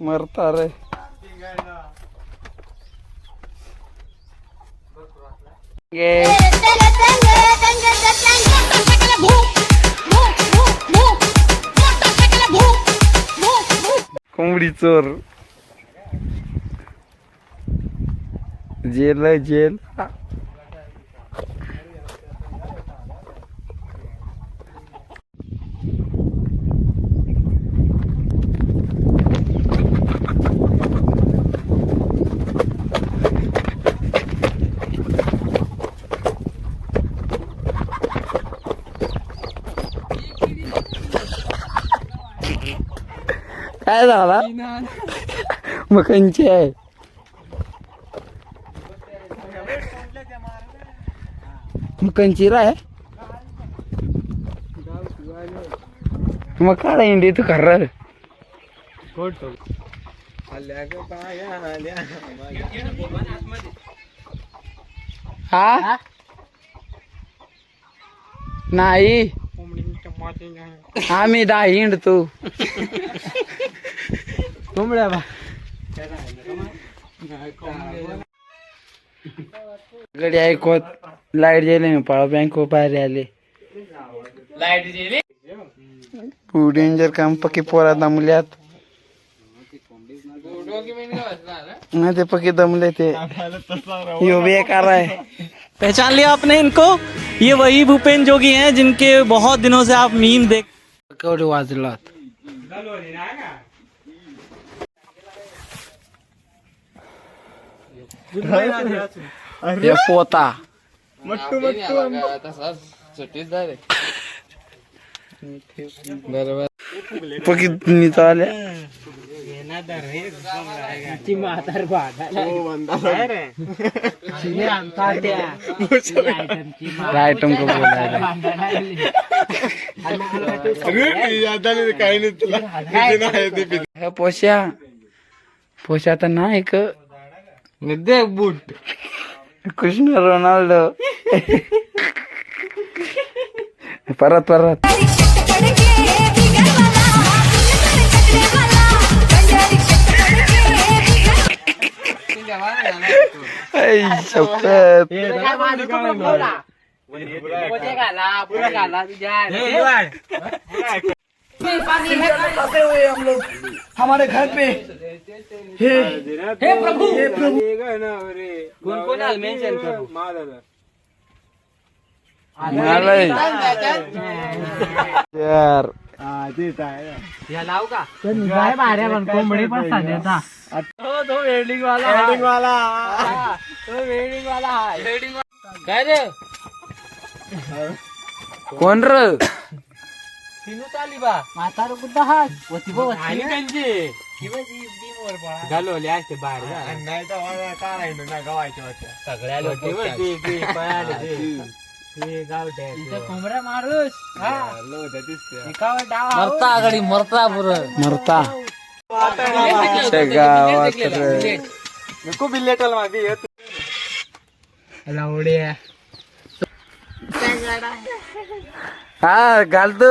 मरता रे कोंबडी चोर. जेल आहे, जेल. काय झाला मकांची आहे. मकांची राय मग काढा इंडी तू खर. हा? नाही. आम्ही दहा हिंड तू. कोंबड्या बा गडी गेले मी पळा बँक बाहेर आले लाईट गेली तू डेंजर काम पक्की पोरा दमल्यात नाही ते पक्की दमले ते यो बेकार आहे पहचान लिया आपने इनको? ये वही भूपेन जोगी हैं जिनके बहुत दिनों से आप मीम देख केवढे वाजलात हे पोता सुट्टीच झाले पक्की नीता आल्या काय तुमको बोलायला हे पोशा पोशा तर नाही क देख बूट कृष्ण रोनाल्डो परत परत ऐ, शपथ हमारे घर पे। कोण कोण मेन्शन करू मालय यार। या लाव का कोंबडी पण सांगायचा हो तो वेल्डिंग वाला वेल्डिंग वाला तो वेल्डिंग वाला वेल्डिंग काय रे? कोण र? तिनू चाली बा. म्हातारा कुठं हा बघ आणि त्यांची. घालवले असते बाहेर सगळ्या लोक कोंबड्या मारूस मरता आघाडी मरता पुर. मरता. आमच्या गावात रे. लावड्या हा घाल तू.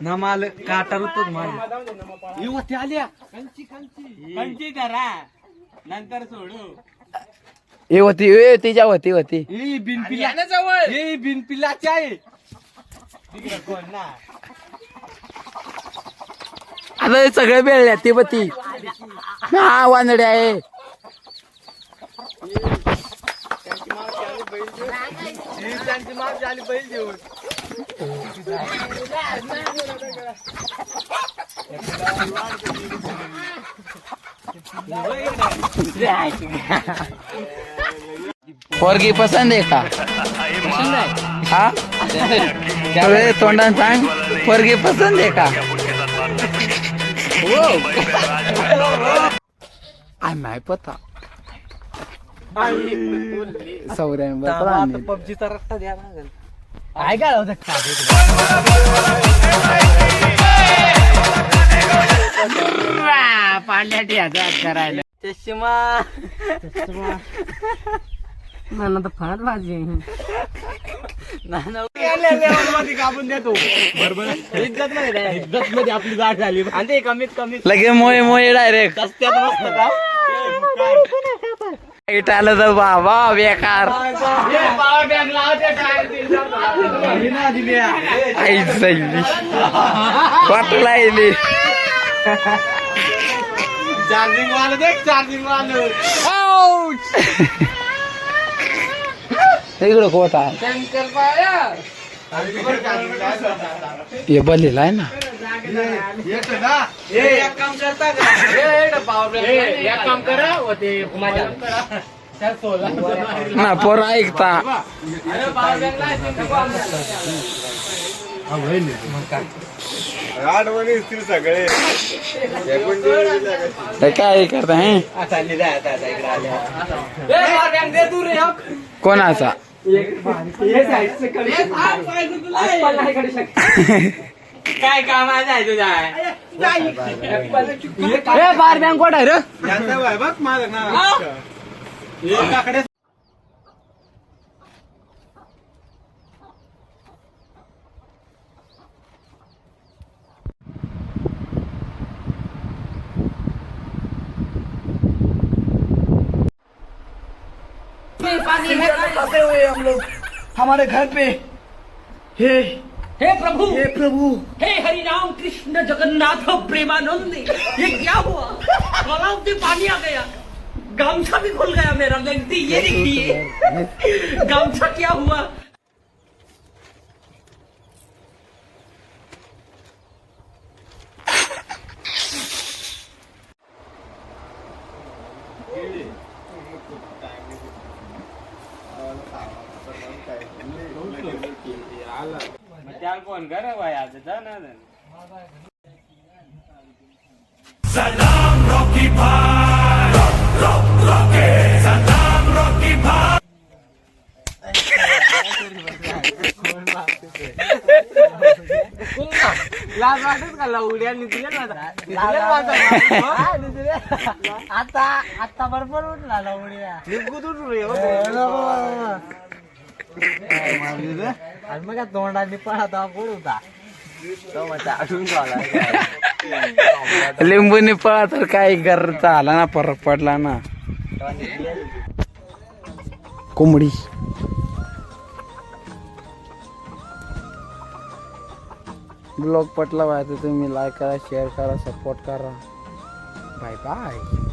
नमाल काटा रुतोच माझे युवती आल्या. कंची कंची. कंची धरा नंतर सोडू. ए होती ए तिच्या होती होती ही बिनपिला जवळ. ही बिनपिलाची आहे. तिकडे कोण ना. आता हे सगळे बेळल्या ती बती हा वानडे आहे. ही त्यांची माग झाली बैल देऊन. पोरगी पसंद आहे का? हा? अरे तोंडान सांग पोरगी पसंद आहे का? आ नाही पता. सौऱ्या पबजीचा रस्ता द्या लागेल ऐका. पांढऱ्या करायला चष्मा तर फार भाजी कापून देतो बरोबर इज्जत मध्ये इज्जत मध्ये आपली गाठ झाली. आणि ते कमीत कमी लगे मोये मोये डायरेक्ट. रस्त्यात मस्त का आलं तर बाबा बेकार. आई सैली वाटला येईल चार्जिंग वाला देख चार्जिंग वाला. इकडं कोटा हे बलेला आहे ना? एक काम करता का? एक काम करा व ते माझ्या ना पोर ऐकता. हे काय करता हे? कोणाचा? काय काम आहे तुझा पावर बँक कोण आहे. रे बघ माझं ना एकाकडे हमारे घर पे हे हे प्रभु। हे प्रभु। हे हरि राम कृष्ण जगन्नाथ प्रेमानंद ये क्या हुआ? तालाब में पानी आ गया। गामछा भी खुल गया मेरा लगती ये देखिए। गमछा क्या हुआ? त्याला फोन कर भाई आता जा ना लाज वाटत का लवड्या निघल्या आता आता बरोबर उठला ना उड्या आणि मग तोंडाने पळा कोण होता. लिंबूने पळा तर काय करता आला ना फरक पडला ना कोंबडी. ब्लॉग पटला पाहिजे तुम्ही. लाईक करा शेअर करा सपोर्ट करा. Bye bye